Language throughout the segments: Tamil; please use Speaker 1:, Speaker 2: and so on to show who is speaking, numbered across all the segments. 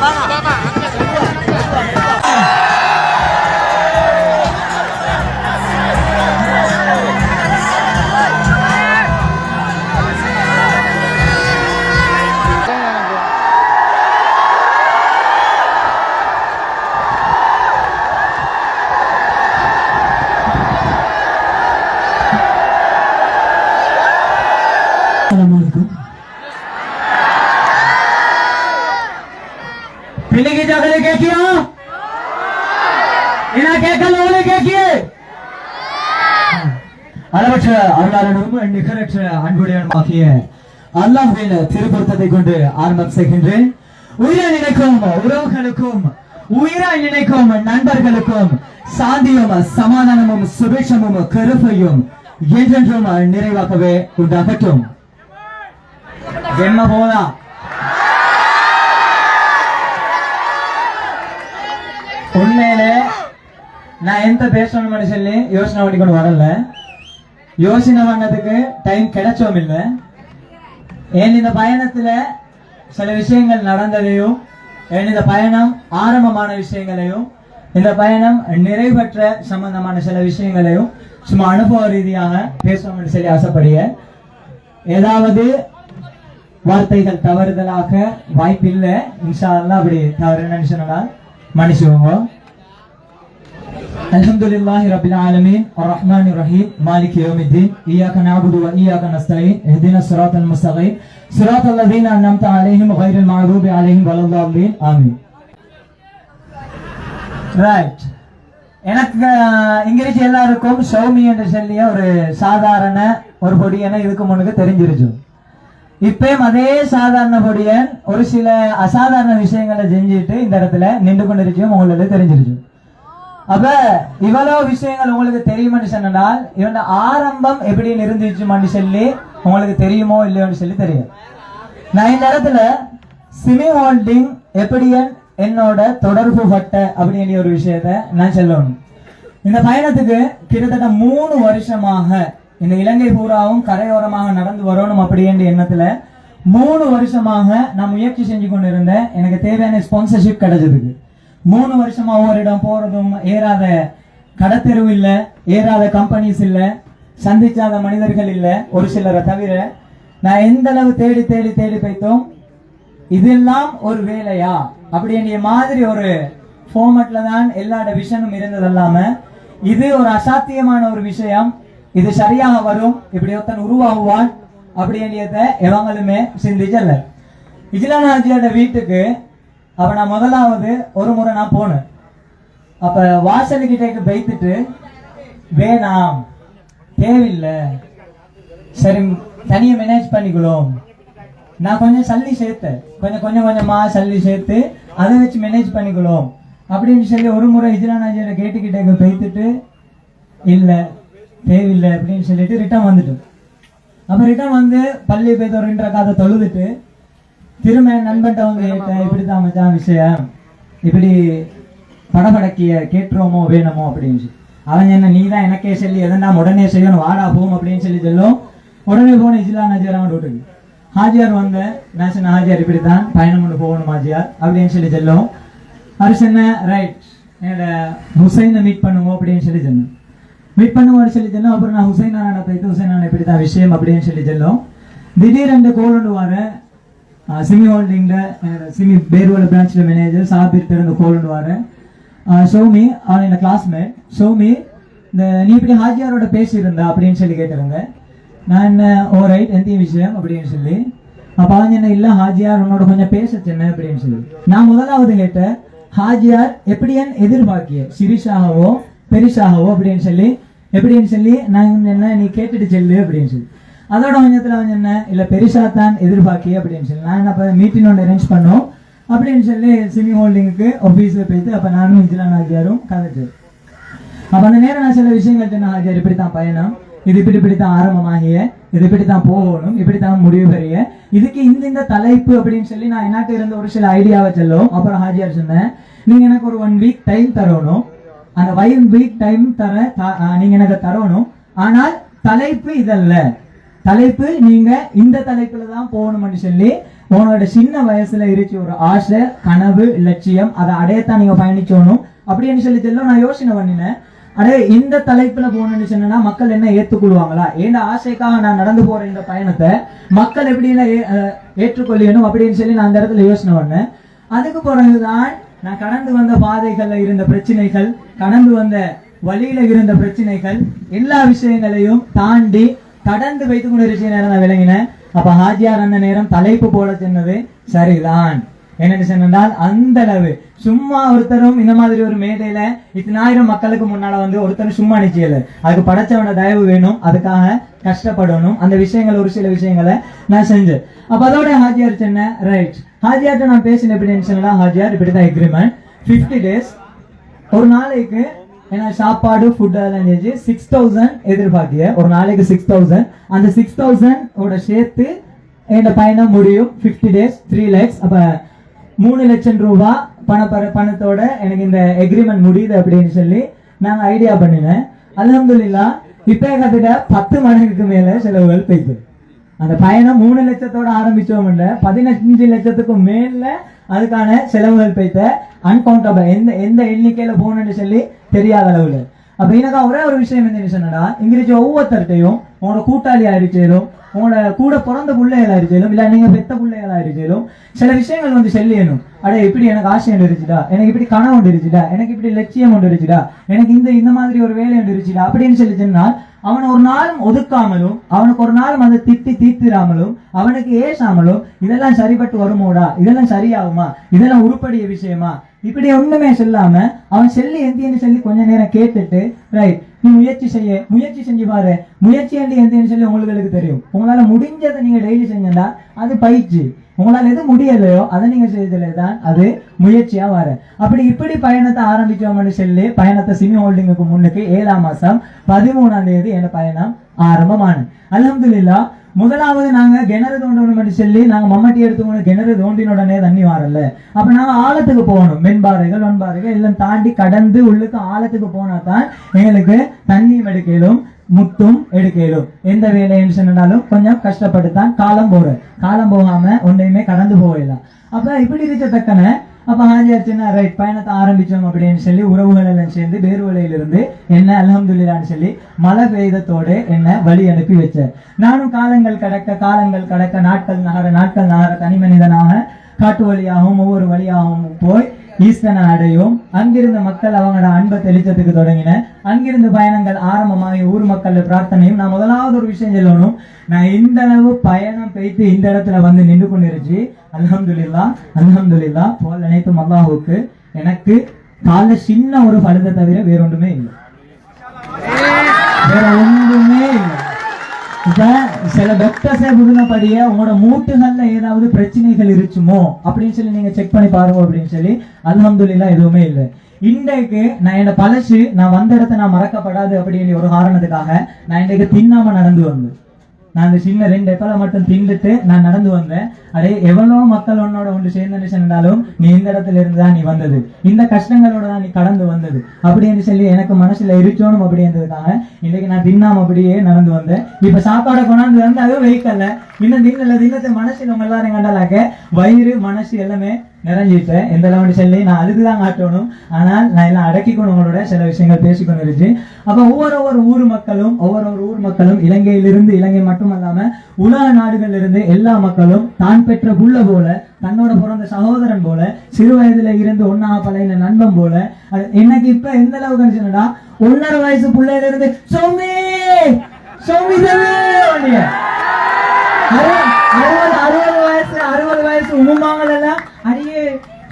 Speaker 1: 好了。கேட்கல கேட்டியா என்ன கேட்கல அவளே கேட்டியே அளவற்ற அருளாளனும் நிகரற்ற அன்புடையனுமாகிய அல்லாஹின் திருப்பத்தை கொண்டு ஆரம்பம் செய்கின்றேன். உயிரை நினைக்கும் உறவுகளுக்கும் உயிராய் நினைக்கும் நண்பர்களுக்கும் சாந்தியும் சமாதானமும் சுபிட்சமும் கருப்பையும் என்றென்றும் நிறைவாகவே உண்டாகட்டும். என்ன போதான் உண்மையிலே நான் எந்த பேசணும்னு சொல்லி யோசனை பண்ணிக்கொண்டு வரல. யோசனை பண்ணதுக்கு டைம் கிடைச்சோம் இல்லை. ஏன் இந்த பயணத்துல சில விஷயங்கள் நடந்ததையும் ஏன் இந்த பயணம் ஆரம்பமான விஷயங்களையும் இந்த பயணம் நிறைவேற்ற சம்பந்தமான சில விஷயங்களையும் சும்மா அனுபவ ரீதியாக பேசணும்னு சொல்லி ஆசைப்படுக ஏதாவது வார்த்தைகள் தவறுதலாக வாய்ப்பில்லை. இன்ஷா அல்லாஹ் அப்படி தவறு நினைச்சனால மன்னிச்சுக்கோங்க الحمد لله رب العالمين الرحمن الرحيم مالك يوم الدين إياك نعبد وإياك نستعين اهدنا الصراط المستقيم صراط الذين أنعمت عليهم غير المغضوب عليهم ولا الضالين آمين ரைட் எனக்கு அஹ், இங்கிலீஷ் எல்லாருக்கும் சௌமி என்று சொல்லிய ஒரு சாதாரண ஒரு பொடியனை இதுக்கு முன்னுக்கு தெரிஞ்சிருச்சு இப்பயும் அதே சாதாரண ஒரு சில அசாதாரண விஷயங்களை செஞ்சுட்டு இந்த இடத்துல நின்று கொண்டிருச்சும் உங்களுக்கு தெரிஞ்சிருச்சு அப்ப இவ்வளவு விஷயங்கள் உங்களுக்கு தெரியும்னு சொன்னால் இவன் ஆரம்பம் எப்படின்னு இருந்துச்சுன்னு சொல்லி உங்களுக்கு தெரியுமோ இல்லையோன்னு சொல்லி தெரியும் நான் இந்த இடத்துல சிமி ஹோல்டிங் எப்படியன் என்னோட தொடர்பு பட்ட அப்படிங்கிற ஒரு விஷயத்த நான் சொல்லணும். இந்த பயணத்துக்கு கிட்டத்தட்ட மூணு வருஷமாக இந்த இலங்கை பூராவும் கரையோரமாக நடந்து வரணும் அப்படின்ற எண்ணத்துல மூணு வருஷமாக நான் முயற்சி செஞ்சு கொண்டு இருந்தேன் எனக்கு தேவையான ஸ்பான்சர்ஷிப் கிடைச்சதுக்கு. மூணு வருஷமா ஒவ்வொரு இடம் போறதும் ஏறாத கடத்தெருவு இல்ல ஏறாத கம்பெனிஸ் இல்ல சந்திச்சாத மனிதர்கள் இல்ல ஒரு சிலரை தவிர நான் எந்த அளவு தேடி தேடி தேடி போய்த்தோம்? இதெல்லாம் ஒரு வேலையா? அப்படின்ற மாதிரி ஒரு ஃபார்மட்ல தான் எல்லாட விஷனும் இருந்தது இல்லாம இது ஒரு அசாத்தியமான ஒரு விஷயம். இது சரியாக வரும். இப்படி ஒருத்தன் உருவாகுவான் அப்படின்றத எவங்களுமே சிந்திச்சல இஜிலானாஜியோட வீட்டுக்கு அப்ப நான் முதலாவது ஒரு முறை நான் போனேன். அப்ப வாசலுக்கிட்ட பைத்துட்டு வேணாம் தேவையில்லை. சரி தனியை மேனேஜ் பண்ணிக்கலாம் நான் கொஞ்சம் சல்லி சேர்த்தேன். கொஞ்சம் கொஞ்சம் கொஞ்சமாக சல்லி சேர்த்து அதை வச்சு மேனேஜ் பண்ணிக்கலாம் அப்படின்னு சொல்லி ஒரு முறை இஜிலானாஜியோட கேட்டுக்கிட்டேக்கு பேத்துட்டு இல்லை தேவையில்லை அப்படின்னு சொல்லிட்டு ரிட்டர்ன் வந்துட்டோம். அப்ப ரிட்டர்ன் வந்து பள்ளி போய் காதை தொழுதுட்டு திரும்ப நண்பன்ட்ட வந்து கேட்டேன் இப்படிதான் மச்சான் விஷயம். இப்படி படபடக்கிய கேட்டுருவோமோ வேணுமோ? அப்படின்னு சொல்லி. அவன் என்ன நீ தான் எனக்கே சொல்லி எதனா உடனே செய்யணும்? வாடா போகும் அப்படின்னு சொல்லி சொல்லும். உடனே போன இஜிலா நஜியார் அவன் விட்டுக்கு. ஹாஜியார் வந்த நான் சொன்ன ஹாஜியார் இப்படி தான் பயணம் கொண்டு போகணும் ஹாஜியார் அப்படின்னு சொல்லி சொல்லும். சொன்ன ரைட் என்னோட ஹுசைனை மீட் பண்ணுவோம் அப்படின்னு சொல்லி சொன்னேன் மீட் பண்ணுவோம்னு சொல்லி சொன்னோம் அப்புறம் நான் ஹுசைன் அண்ணனை போயிட்டு ஹுசைன் அண்ணன் இப்படி தான் விஷயம் அப்படின்னு சொல்லி சொல்லும் திடீர் ரெண்டு கோல் ஒன்று வரேன் சிமி ஹோல்டிங்ல சிமி பேர்வல பிரான்ச்ல மேனேஜர் சாபிர் பிறந்த ஒன்று வரேன் சௌமி அவன் என்ன கிளாஸ்மேட் சௌமி இந்த நீ இப்படி ஹாஜியாரோட பேசியிருந்தா அப்படின்னு சொல்லி கேட்டிருங்க நான் என்ன oh, ஓ ரைட் எந்த விஷயம்? அப்படின்னு சொல்லி. அப்ப அவன் என்ன இல்ல ஹாஜியார் உன்னோட கொஞ்சம் பேச சொன்ன அப்படின்னு சொல்லி. நான் முதலாவது கேட்டேன் ஹாஜியார் எப்படியான் எதிர்பார்க்கிய சிரிஷாகவோ பெருசாகவோ அப்படின்னு சொல்லி எப்படின்னு சொல்லி நான் என்ன நீ கேட்டுட்டு செல்லு அப்படின்னு சொல்லி. அதோட கொஞ்சத்துல அவங்க என்ன இல்ல பெருசா தான் எதிர்பார்க்கி அப்படின்னு சொல்லி. நான் என்ன மீட்டிங் ஒன்று அரேஞ்ச் பண்ணோம். அப்படின்னு சொல்லி சிமி ஹோல்டிங்க்கு ஆஃபீஸில் போயிட்டு அப்ப நானும் இஜிலான் ஆகியாரும் கதைச்சு. அப்ப அந்த நேரம் நான் சில விஷயங்கள் சொன்ன ஆகியார் இப்படி தான் பயணம். இது இப்படி இப்படி தான் ஆரம்பமாகிய. இது இப்படி தான் போகணும். இப்படி தான் முடிவு பெரிய இதுக்கு இந்த இந்த தலைப்பு அப்படின்னு சொல்லி நான் என்னாட்டு இருந்த ஒரு சில ஐடியாவை சொல்லும். அப்புறம் ஹாஜியார் சொன்னேன் நீங்க எனக்கு ஒரு ஒன் வீக் டைம் தரணும். அந்த வயிறு வீக் டைம் தர த- நீங்க எனக்கு தரணும். ஆனால் தலைப்பு இதல்ல. தலைப்பு நீங்க இந்த தலைப்புல தான் போகணும்னு சொல்லி உன்னோட சின்ன வயசுல இருச்சு ஒரு ஆசை கனவு லட்சியம் அதை அடையத்தான் நீங்க பயணிச்சோணும் அப்படின்னு சொல்லி சொல்ல நான் யோசனை பண்ணினேன். அடே இந்த தலைப்புல போகணும்னு சொன்னா மக்கள் என்ன ஏத்துக்கொள்வாங்களா? ஏண்ட ஆசைக்காக நான் நடந்து போற இந்த பயணத்தை மக்கள் எப்படி எல்லாம் ஏற்றுக்கொள்ளணும் அப்படின்னு சொல்லி நான் அந்த இடத்துல யோசனை பண்ணேன். அதுக்கு பிறகுதான் நான் கடந்து வந்த பாதைகள்ல இருந்த பிரச்சனைகள் கடந்து வந்த வழியில இருந்த பிரச்சனைகள் எல்லா விஷயங்களையும் தாண்டி கடந்து வைத்துக் கொண்டிருக்க நேரம் நான் விளங்கினேன். அப்ப ஹாஜியார் அந்த நேரம் தலைப்பு போல சொன்னது சரிதான். என்னன்னு சொன்னால் அந்த அளவு சும்மா ஒருத்தரும் இந்த மாதிரி ஒரு மேடையில இத்தனாயிரம் மக்களுக்கு முன்னால வந்து ஒருத்தரும் சும்மா நிச்சயல அதுக்கு படைச்சவன தயவு வேணும் அதுக்காக கஷ்டப்படணும். அந்த விஷயங்கள் ஒரு சில விஷயங்களை நான் செஞ்சேன். அப்ப அதோட ஹாஜியார் சொன்ன ரைட் ஹாஜியார்ட்ட நான் பேசின எப்படி சொன்னா ஹாஜியார் இப்படிதான் எக்ரிமெண்ட் 50 டேஸ் ஒரு நாளைக்கு ஏன்னா சாப்பாடு ஃபுட் அதெல்லாம் செஞ்சு சிக்ஸ் தௌசண்ட் எதிர்பார்த்திய ஒரு நாளைக்கு சிக்ஸ் தௌசண்ட் அந்த சிக்ஸ் தௌசண்ட் சேர்த்து என் பயணம் முடியும். ஃபிஃப்டி டேஸ் த்ரீ லேக்ஸ் அப்போ மூணு லட்சம் ரூபாய் பண பணத்தோட எனக்கு இந்த எக்ரிமெண்ட் முடியுது அப்படின்னு சொல்லி நாங்க ஐடியா பண்ணினேன். அலமதுல்லா இப்போ கிட்ட பத்து மடங்குக்கு மேல செலவுகள் போயிட்டு. அந்த பயணம் மூணு லட்சத்தோட ஆரம்பிச்சோம் பதினஞ்சு லட்சத்துக்கும் மேல அதுக்கான செலவுகள் போய்த்த அன்கவுண்டபிள் எந்த எந்த எண்ணிக்கையில போகணும்னு சொல்லி தெரியாத அளவுல. அப்ப எனக்கு ஒரே ஒரு விஷயம் என்ன சொன்னடா இங்கிலீஷ் ஒவ்வொருத்தர்கிட்டையும் உங்களோட கூட்டாளி ஆயிருச்சேலும் உங்களோட கூட பிறந்த பிள்ளைகளா ஆயிருச்சேலும் இல்ல நீங்க பெத்த பிள்ளைகளா ஆயிருச்சேலும் சில விஷயங்கள் வந்து செல்லியணும் அட இப்படி எனக்கு ஆசை ஒன்று இருச்சுடா எனக்கு இப்படி கனவு ஒன்று இருச்சுடா எனக்கு இப்படி லட்சியம் ஒன்று இருச்சுடா எனக்கு இந்த இந்த மாதிரி ஒரு வேலை ஒன்று இருச்சுடா அப்படின்னு சொல்லி சொன்னால் அவனை ஒரு நாளும் ஒதுக்காமலும் அவனுக்கு ஒரு நாளும் அதை திட்டி தீர்த்திராமலும் அவனுக்கு ஏசாமலும் இதெல்லாம் சரிப்பட்டு வருமோடா? இதெல்லாம் சரியாகுமா? இதெல்லாம் உருப்படிய விஷயமா? இப்படி ஒண்ணுமே சொல்லாம அவன் செல்லி எந்தியன்னு சொல்லி கொஞ்ச நேரம் கேட்டுட்டு ரைட் நீ முயற்சி செய்ய முயற்சி செஞ்சு பாரு. முயற்சி என்று எந்தியன்னு சொல்லி உங்களுக்கு தெரியும்? உங்களால முடிஞ்சதை நீங்க டெய்லி செஞ்சா அது பயிற்சி. உங்களால எது முடியலையோ அதை நீங்க செய்ததுல தான் அது முயற்சியா வர. அப்படி இப்படி பயணத்தை ஆரம்பிச்சோம்னு சொல்லி பயணத்தை சிமி ஹோல்டிங்குக்கு முன்னுக்கு ஏழாம் மாசம் பதிமூணாம் தேதி என் பயணம் ஆரம்பமானது. அலமதுல்லா முதலாவது நாங்க கிணறு தோண்டணும் சொல்லி நாங்க மம்மட்டி எடுத்துக்கணும் கிணறு தோண்டின உடனே தண்ணி வரல அப்ப நாங்க ஆழத்துக்கு போகணும். மென்பாறைகள் வன்பாறைகள் எல்லாம் தாண்டி கடந்து உள்ளுக்கு ஆழத்துக்கு போனா தான் எங்களுக்கு தண்ணியும் எடுக்கலும் முத்தும் எடுக்கலும். எந்த வேலைன்னு சொன்னாலும் கொஞ்சம் கஷ்டப்பட்டு தான் காலம் போற. காலம் போகாம ஒன்றையுமே கடந்து போகலாம். அப்ப இப்படி இருக்க தக்கன அப்போ ஆஞ்சாச்சுன்னா சின்ன ரைட் பயணத்தை ஆரம்பிச்சோம் அப்படின்னு சொல்லி உறவுகள் எல்லாம் சேர்ந்து பேர்வலையிலிருந்து என்ன அலமதுல்லான்னு சொல்லி மழை பெய்தத்தோடு என்ன வழி அனுப்பி வச்சேன் நானும் காலங்கள் கடக்க காலங்கள் கடக்க நாட்கள் நகர நாட்கள் நகர தனி மனிதனாக காட்டு வழியாகவும் ஒவ்வொரு வழியாகவும் போய் ஈஸ்டனை அடையும் அங்கிருந்த மக்கள் அவங்களோட அன்பை தெளிச்சதுக்கு தொடங்கின. அங்கிருந்து பயணங்கள் ஆரம்பமாகி ஊர் மக்கள் பிரார்த்தனையும் நான் முதலாவது ஒரு விஷயம் சொல்லணும். நான் இந்த அளவு பயணம் பெய்து இந்த இடத்துல வந்து நின்று கொண்டிருச்சு. அல்ஹம்துலில்லா அல்ஹம்துல்லா போல் நினைத்து அல்லாஹுக்கு எனக்கு கால சின்ன ஒரு பழுதை தவிர வேற ஒன்றுமே இல்லை. வேற ஒன்றுமே இல்லை. இப்ப சில டாக்டர்ஸே புதுனபடிய உங்களோட மூட்டுகள்ல ஏதாவது பிரச்சனைகள் இருச்சுமோ அப்படின்னு சொல்லி நீங்க செக் பண்ணி பாருங்க அப்படின்னு சொல்லி அல்ஹம்துலில்லாஹ் எதுவுமே இல்லை. இன்றைக்கு நான் என்னோட பழசு நான் வந்த இடத்த நான் மறக்கப்படாது அப்படின்னு ஒரு காரணத்துக்காக நான் இன்றைக்கு தின்னாம நடந்து வந்தேன். நான் அந்த சின்ன ரெண்டு எக்கலை மட்டும் திண்டுட்டு நான் நடந்து வந்தேன். அடே எவ்வளோ மக்கள் உன்னோட ஒன்று சேர்ந்து சென்றாலும் நீ இந்த இடத்துல இருந்து தான் நீ வந்தது. இந்த கஷ்டங்களோட தான் நீ கடந்து வந்தது. அப்படின்னு சொல்லி எனக்கு மனசுல இருக்கணும் அப்படின்றதுக்காக இன்னைக்கு நான் தின்னாம அப்படியே நடந்து வந்தேன். இப்ப சாப்பாடை கொண்டாந்து வந்து அதுவும் வெயிக்கல்ல இன்னும் தின்னல தின்னத்தை மனசுல உங்க எல்லாரும் கண்டாலாக்க வயிறு மனசு எல்லாமே நிறைஞ்சிட்டேன் எந்த அளவுன்னு சொல்லி நான் அழுதுதான் காட்டணும். ஆனால் நான் எல்லாம் அடக்கிக்கணும் உங்களோட சில விஷயங்கள் பேசிக்கொண்டு இருந்துச்சு அப்ப ஒவ்வொரு ஒவ்வொரு ஊர் மக்களும் ஒவ்வொரு ஒரு ஊர் மக்களும் இலங்கையிலிருந்து இலங்கை மட்டுமல்லாம உலக நாடுகள்ல இருந்து எல்லா மக்களும் தான் பெற்ற புள்ள போல தன்னோட பிறந்த சகோதரன் போல சிறு வயதுல இருந்து ஒன்னா பழைய நண்பன் போல அது எனக்கு இப்ப எந்த அளவுக்கு இருந்துச்சுன்னா ஒன்னரை வயசு பிள்ளையில இருந்து சோமி சோமி! அறுபது அறுபது அறுபது வயசு எல்லாம்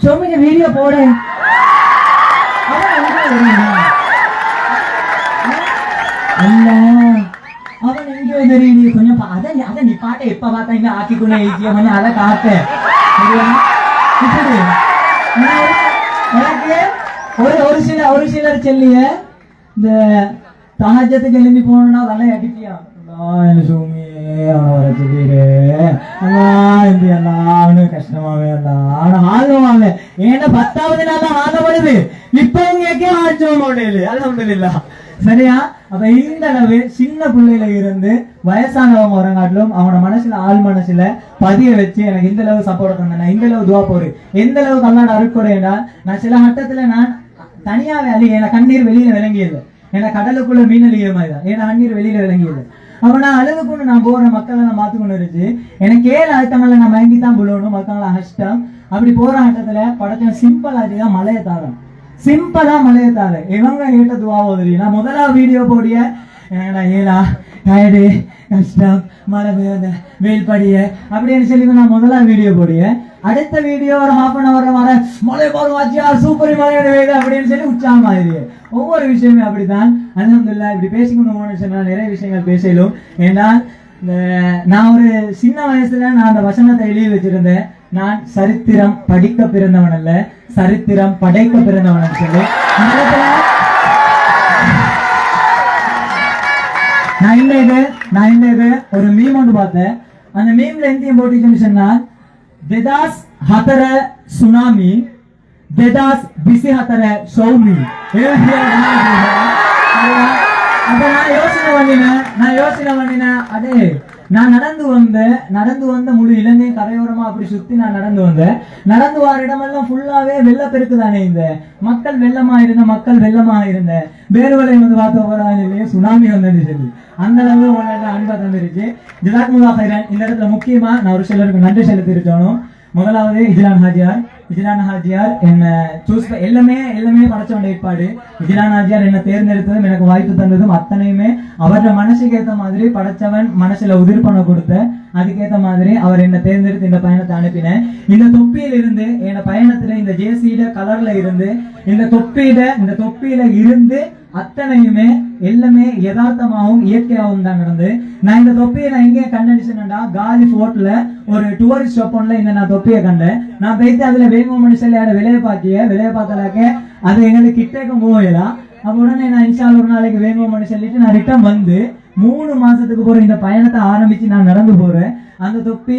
Speaker 1: சோமிங்க வீடியோ போடு. அவன் எங்கேயோ தெரியுது? கொஞ்சம் அதான் அதை நீ- பாட்டை எப்ப பார்த்தா இங்க ஆக்கிக்கொண்டே ஈஸியா பண்ணி அதை காட்ட. எனக்கு ஒரு ஒரு சில ஒரு சிலர் செல்லிய இந்த தகஜத்துக்கு எழும்பி போகணும்னா அதெல்லாம் அடிப்பியா? என்ன சூமி அவனை வர அண்ணா கஷ்டமாவே எல்லாம் அவனை ஏன்னா பத்தாவது நாள் தான் ஆதப்படுது இப்போ இங்கே ஆச்சோம் முடியல சரியா அப்ப இந்த அளவு சின்ன பிள்ளையில இருந்து வயசானவங்க வரங்காட்டிலும் அவனோட மனசுல ஆள் மனசுல பதிய வச்சு எனக்கு இந்த அளவு சப்போர்ட் தந்தேன் இந்த அளவு துவா போரு எந்த அளவு கல்லாட அருக்குறையா நான் சில கட்டத்துல நான் தனியாவே அழி என கண்ணீர் வெளியில விளங்கியது ஏன்னா கடலுக்குள்ள மீன் அழிகிற மாதிரி தான் ஏன்னா கண்ணீர் வெளியில விளங்கியது அவனா நான் அழுது கொண்டு நான் போற மக்களை நான் மாத்து கொண்டு இருந்துச்சு. எனக்கு ஏழு அழுத்தங்களை நான் மயங்கி தான் புள்ளணும் மக்களை கஷ்டம் அப்படி போற ஆட்டத்துல படத்துல சிம்பிள் ஆச்சுதான் மலையை தாரம். சிம்பிளா மலையை தாரு. இவங்க கேட்ட துவா ஓதுறீங்க நான் முதலாவது வீடியோ போடிய ஏடா ஏலா டயர்டு கஷ்டம் மழை பெய்யாத வெயில் படிய அப்படின்னு சொல்லி நான் முதல்ல வீடியோ போடிய அடுத்த வீடியோ ஒரு ஹாஃப் அன் அவர் வர மழை போதும் வாச்சியா சூப்பர் மழையோட பெய்யுது அப்படின்னு சொல்லி உற்சாகம் ஆயிடுது ஒவ்வொரு விஷயமே அப்படித்தான். அல்ஹம்துலில்லாஹ் இப்படி பேசிக்கொண்டு சொன்னால் நிறைய விஷயங்கள் பேசலும். ஏன்னா நான் ஒரு சின்ன வயசுல நான் அந்த வசனத்தை எழுதி வச்சிருந்தேன். நான் சரித்திரம் படிக்க பிறந்தவன் அல்ல சரித்திரம் படைக்க பிறந்தவன் சொல்லி. நான் இந்த இது நான் இந்த இது ஒரு மீம் ஒன்று பார்த்தேன். அந்த மீம்ல எந்த போட்டு சொன்னா வெதாஸ் ஹதர சுனாமி வெதாஸ் பிசி ஹதர சௌமி அதை நான் யோசனை பண்ணினேன் நான் யோசனை பண்ணினேன் அதே. நான் நடந்து வந்தேன் நடந்து வந்த முழு இலங்கை கரையோரமா அப்படி சுத்தி நான் நடந்து வந்தேன். நடந்து வர இடமெல்லாம் ஃபுல்லாவே வெள்ளப்பெருக்கு தானே இந்த. மக்கள் வெள்ளமா இருந்த மக்கள் வெள்ளமா இருந்த. வேறுவலை வந்து பார்த்த போறாங்க சுனாமி வந்து சொல்லி அந்த அளவு உங்களோட அன்பா தந்துருச்சு. ஜிதாக்முல்லா இந்த இடத்துல முக்கியமா நான் ஒரு சிலருக்கு நன்றி செலுத்திருக்கணும் முதலாவது இஜ்லான் ஹாஜியார் இஜ்லான் ஹாஜியார் என்ன சூஸ் எல்லாமே எல்லாமே படைச்சவன் ஏற்பாடு. இஜ்லான் ஹாஜியார் என்ன தேர்ந்தெடுத்ததும் எனக்கு வாய்ப்பு தந்ததும் அத்தனையுமே அவரோட மனசுக்கு ஏத்த மாதிரி படைச்சவன் மனசுல உதிர் பண்ண கொடுத்த. அதுக்கேத்த மாதிரி அவர் என்ன தேர்ந்தெடுத்து இந்த பயணத்தை அனுப்பினேன். இந்த தொப்பியில இருந்து என் பயணத்துல இந்த ஜேசியில கலர்ல இருந்து இந்த தொப்பியில இந்த தொப்பியில இருந்து அத்தனையுமே எல்லாமே யதார்த்தமாகவும் இயற்கையாகவும் தான் நடந்து. நான் இந்த தொப்பியை நான் எங்கே கண்டடிச்சேன்டா காலி ஃபோர்ட்ல ஒரு டூரிஸ்ட் ஒப்பன்ல இந்த நான் தொப்பியை கண்டேன். நான் போயிட்டு அதுல வேங்க மனுஷன் விலையை பார்த்திய? விலையை பார்த்தாலாக்க அது எங்களுக்கு கிட்டேக்கும் போகலாம் அப்ப உடனே நான் இன்ஷால் ஒரு நாளைக்கு வேணும்னு சொல்லிட்டு நான் ரிட்டர்ன் வந்து மூணு மாசத்துக்கு போற இந்த பயணத்தை ஆரம்பிச்சு நான் நடந்து போறேன். அந்த தொப்பி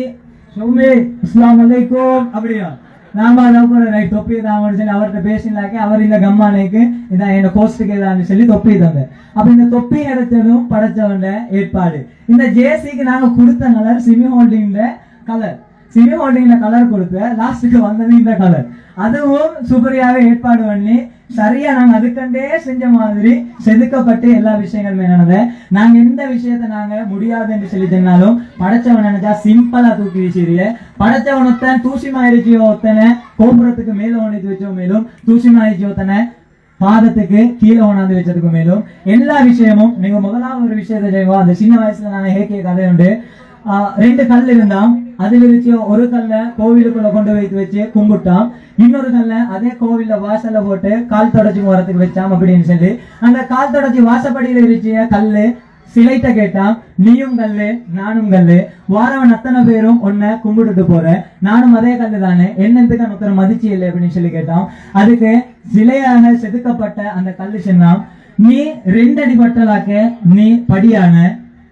Speaker 1: சௌமே இஸ்லாம் அலைக்கும் அப்படியா? நாம அதை ரைட் தொப்பி தான் சொல்லி அவர்கிட்ட பேசினாக்கே அவர் இந்த கம்மானைக்கு இதான் என்ன கோஸ்டுக்கு இதான்னு சொல்லி தொப்பி தந்த அப்ப இந்த தொப்பி எடுத்ததும் படைச்சவண்ட ஏற்பாடு. இந்த ஜேசிக்கு நாங்க கொடுத்த கலர் சிமி ஹோல்டிங்ல கலர் சிமி ஹோல்டிங்ல கலர் கொடுத்த லாஸ்ட்டுக்கு வந்தது இந்த கலர் அதுவும் சூப்பரியாவே ஏற்பாடு பண்ணி சரியா நாங்க அதுக்கண்டே செஞ்ச மாதிரி செதுக்கப்பட்டு எல்லா விஷயங்களுமே நடந்த நாங்க எந்த விஷயத்த நாங்க முடியாது என்று சொல்லி சொன்னாலும் படைச்சவன் நினைச்சா சிம்பிளா தூக்கி வீசிறிய படைச்சவன் ஒருத்தன் தூசி மாயிருச்சி ஒருத்தனை கோபுரத்துக்கு மேல ஒழித்து வச்சோ மேலும் தூசி மாயிருச்சி ஒருத்தனை பாதத்துக்கு கீழே ஒன்றாந்து வச்சதுக்கு மேலும். எல்லா விஷயமும் நீங்க முதலாவது ஒரு விஷயத்தை செய்வோம் அந்த சின்ன வயசுல நான் ஹேக்கிய கதை உண்டு. ஆஹ் ரெண்டு கல் இருந்தான் அதுல வச்சு ஒரு கல்ல கோவிலுக்குள்ள கொண்டு வைத்து வச்சு கும்பிட்டான் இன்னொரு கல்ல அதே கோவில்ல வாசல்ல போட்டு கால் தொடச்சி வரத்துக்கு வச்சாம் அப்படின்னு சொல்லி. அந்த கால் தொடச்சி வாசப்படியில இருச்சிய கல்லு சிலைத்த கேட்டான். நீயும் கல்லு நானும் கல்லு. வாரவன் அத்தனை பேரும் உன்னை கும்பிட்டுட்டு போறேன் நானும் அதே கல்லு தானே என்னத்துக்கு ஒருத்தர் மதிச்சு இல்லை அப்படின்னு சொல்லி கேட்டான். அதுக்கு சிலையாக செதுக்கப்பட்ட அந்த கல்லு சொன்னான். நீ ரெண்டு அடி நீ படியான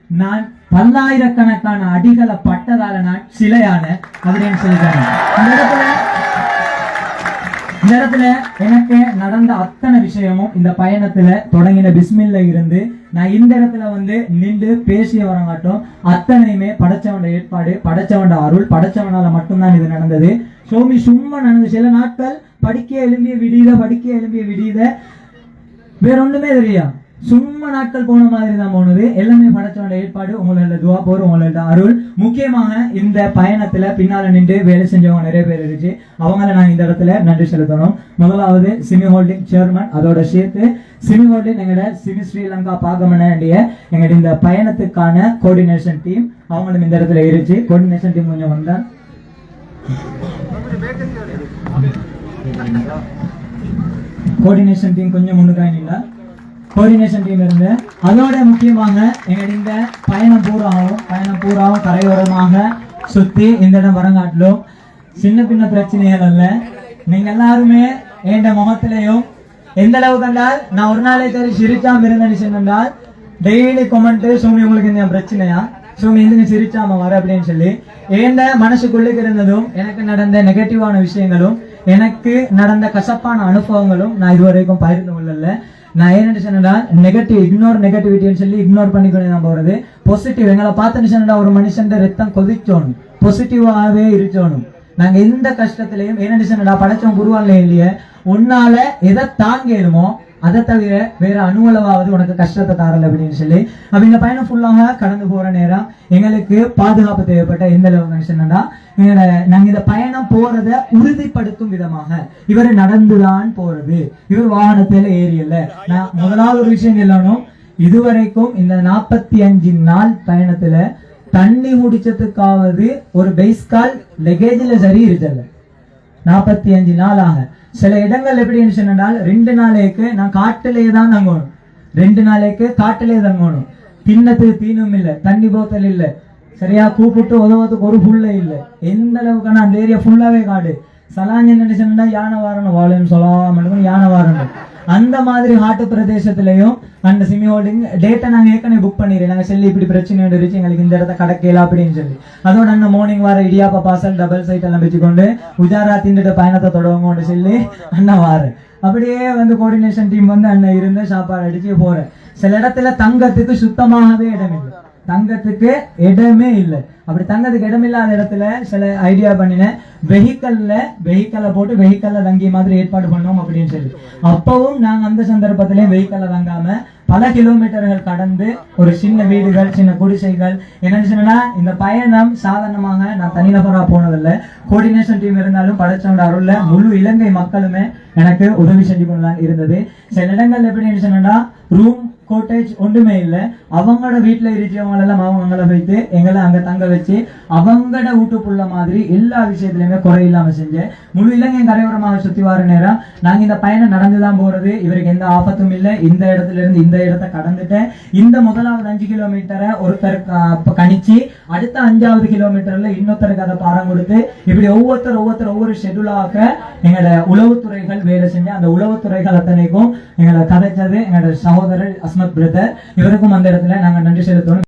Speaker 1: நான் பல்லாயிரக்கணக்கான அடிகளை பட்டதால நான் சிலையான அப்படின்னு சொல்லிட்டாங்க இந்த இடத்துல இந்த இடத்துல எனக்கு நடந்த அத்தனை விஷயமும் இந்த பயணத்துல தொடங்கின பிஸ்மில்ல இருந்து நான் இந்த இடத்துல வந்து நின்று பேசிய வரங்காட்டும் அத்தனையுமே படைச்சவன் ஏற்பாடு படைச்சவனோட அருள் படைச்சவனால மட்டும்தான் இது நடந்தது. சோமி சும்மா நடந்து சில நாட்கள் படிக்க எழும்பிய விடியுத படிக்க எழும்பிய விடியத வேற ஒண்ணுமே தெரியாது சும்மா நாட்கள் போன மாதிரி தான் போனது. எல்லாமே படைச்சோட ஏற்பாடு உங்களோட துவா போர் உங்களோட அருள். முக்கியமாக இந்த பயணத்துல பின்னால நின்று வேலை செஞ்சவங்க நிறைய பேர் இருந்துச்சு. அவங்கள நான் இந்த இடத்துல நன்றி செலுத்தணும். முதலாவது சிமி ஹோல்டிங் சேர்மன் அதோட சேர்த்து சிமி ஹோல்டிங் எங்களோட சிமி ஸ்ரீலங்கா பாகமனிய எங்களோட இந்த பயணத்துக்கான கோஆர்டினேஷன் டீம் அவங்களும் இந்த இடத்துல இருந்துச்சு. கோஆர்டினேஷன் டீம் கொஞ்சம் வந்தா. கோஆர்டினேஷன் டீம் கொஞ்சம் முன்னுக்காயினீங்களா கோஆர்டினேஷன் டீம் இருந்து. அதோட முக்கியமாக எங்கள் இந்த பயணம் பூராவும் பயணம் பூராவும் கரையோரமாக சுத்தி இந்த இடம் வரங்காட்டிலும் சின்ன பின்ன பிரச்சனைகள் அல்ல. நீங்க எல்லாருமே என் முகத்திலையும் எந்த அளவு கண்டால் நான் ஒரு நாளை தரி சிரிச்சாம இருந்தேன்னு சொன்னால் டெய்லி கொமெண்ட் சோமி உங்களுக்கு இந்த பிரச்சனையா? சோமி எதுங்க சிரிச்சாம வர? அப்படின்னு சொல்லி ஏண்ட மனசுக்குள்ளுக்கு இருந்ததும் எனக்கு நடந்த நெகட்டிவான விஷயங்களும் எனக்கு நடந்த கசப்பான அனுபவங்களும் நான் இதுவரைக்கும் பகிர்ந்து கொள்ளல. நான் என்ன சொன்னா நெகட்டிவ் இக்னோர் நெகட்டிவிட்டின்னு சொல்லி இக்னோர் பண்ணிக்கொண்டு நான் போறது. பாசிட்டிவ் எங்களை பார்த்து சொன்னா ஒரு மனுஷன் ரத்தம் கொதிச்சோணும் பாசிட்டிவாகவே இருக்கணும். நாங்க எந்த கஷ்டத்திலையும் ஏன் சொன்னடா படைச்சோம் குருவான்ல இல்லையே உன்னால எதை தாங்கணுமோ அதை தவிர வேற அணுவளவாவது உனக்கு கஷ்டத்தை தாரல அப்படின்னு சொல்லி. அப்ப இந்த பயணம் ஃபுல்லாக கடந்து போற நேரம் எங்களுக்கு பாதுகாப்பு தேவைப்பட்ட எந்த அளவு மனுஷன்னா நாங்க இந்த பயணம் போறத உறுதிப்படுத்தும் விதமாக இவர் நடந்துதான் போறது. இவர் வாகனத்துல ஏறியல்ல. நான் முதலாவது ஒரு விஷயம் சொல்லணும். இதுவரைக்கும் இந்த நாற்பத்தி அஞ்சு நாள் பயணத்துல தண்ணி குடிச்சதுக்காவது ஒரு பெய்ஸ்கால் லெகேஜில் சரி இருக்கல நாற்பத்தி அஞ்சு நாள் ஆக சில இடங்கள் எப்படின்னு சொன்னால் ரெண்டு நாளைக்கு நான் காட்டிலே தான் தங்கணும் ரெண்டு நாளைக்கு காட்டிலே தங்கணும் தின்னத்துக்கு தீனும் இல்லை தண்ணி போத்தல் இல்லை. சரியா கூப்பிட்டு உதவத்துக்கு ஒரு புல்ல இல்லை. எந்த அளவுக்கான அந்த ஏரியா ஃபுல்லாவே காடு. சலாஞ்சி நினைச்சுன்னா யானை வாரணும் வாழைன்னு சொல்லாம யானை வாரணும். அந்த மாதிரி ஹாட்டு பிரதேசத்திலையும் அந்த சிமி ஹோல்டிங் டேட்டை நாங்கள் ஏற்கனவே புக் பண்ணிடுறோம் நாங்கள் செல்லி இப்படி பிரச்சனை இருந்துச்சு எங்களுக்கு இந்த இடத்த கடக்கையில அப்படின்னு சொல்லி. அதோட அண்ணன் மார்னிங் வர இடியாப்பா பாசல் டபுள் சைட் எல்லாம் வச்சுக்கொண்டு உஜாரா திண்டுட்டு பயணத்தை தொடங்குவோம்னு சொல்லி அண்ணன் வாரு. அப்படியே வந்து கோஆர்டினேஷன் டீம் வந்து அண்ணன் இருந்து சாப்பாடு அடிச்சு போற சில இடத்துல தங்கத்துக்கு சுத்தமாகவே இடம் இல்லை தங்கத்துக்கு இடமே இல்லை. அப்படி தங்கத்துக்கு இடமில்லாத இடத்துல சில ஐடியா பண்ணினேன். வெஹிக்கல்ல வெஹிக்கலை போட்டு வெஹிக்கல்ல தங்கிய மாதிரி ஏற்பாடு பண்ணோம் அப்படின்னு சொல்லி. அப்பவும் நாங்க அந்த சந்தர்ப்பத்திலயும் வெஹிக்கல்ல தங்காம பல கிலோமீட்டர்கள் கடந்து ஒரு சின்ன வீடுகள் சின்ன குடிசைகள். என்னன்னு சொன்னா இந்த பயணம் சாதாரணமாக நான் தனிநபரா போனதில்லை. கோஆர்டினேஷன் டீம் இருந்தாலும் படைச்சவங்க அருள்ல முழு இலங்கை மக்களுமே எனக்கு உதவி செஞ்சு கொண்டுதான் இருந்தது. சில இடங்கள் எப்படி சொன்னா ரூம் கோட்டேஜ் ஒன்றுமே இல்லை. அவங்களோட வீட்டுல இருக்கிறவங்க எல்லாம் அவங்கள வைத்து எங்களை அங்க தங்க வச்சு அவங்களோட வீட்டுக்குள்ள மாதிரி எல்லா விஷயத்துலயுமே குறை இல்லாம செஞ்சேன் முழு இலங்கை கரையோரமாக சுத்தி வர நேரம் நாங்க இந்த பயணம் நடந்துதான் போறது. இவருக்கு எந்த ஆபத்தும் இல்லை. இந்த இடத்துல இருந்து இந்த இடத்த கடந்துட்டேன் இந்த முதலாவது அஞ்சு கிலோமீட்டரை ஒருத்தர் கணிச்சு அடுத்த அஞ்சாவது கிலோமீட்டர்ல இன்னொருத்தருக்கு அதை பாரம் கொடுத்து இப்படி ஒவ்வொருத்தர் ஒவ்வொருத்தர் ஒவ்வொரு ஷெடியூலாக எங்களோட உளவுத்துறைகள் வேலை செஞ்சு அந்த உளவுத்துறைகள் அத்தனைக்கும் எங்களை கதைச்சது. எங்களோட சகோதரர் அஸ்மத் பிரதர் இவருக்கும் அந்த இடத்துல நாங்க நன்றி செலுத்தணும்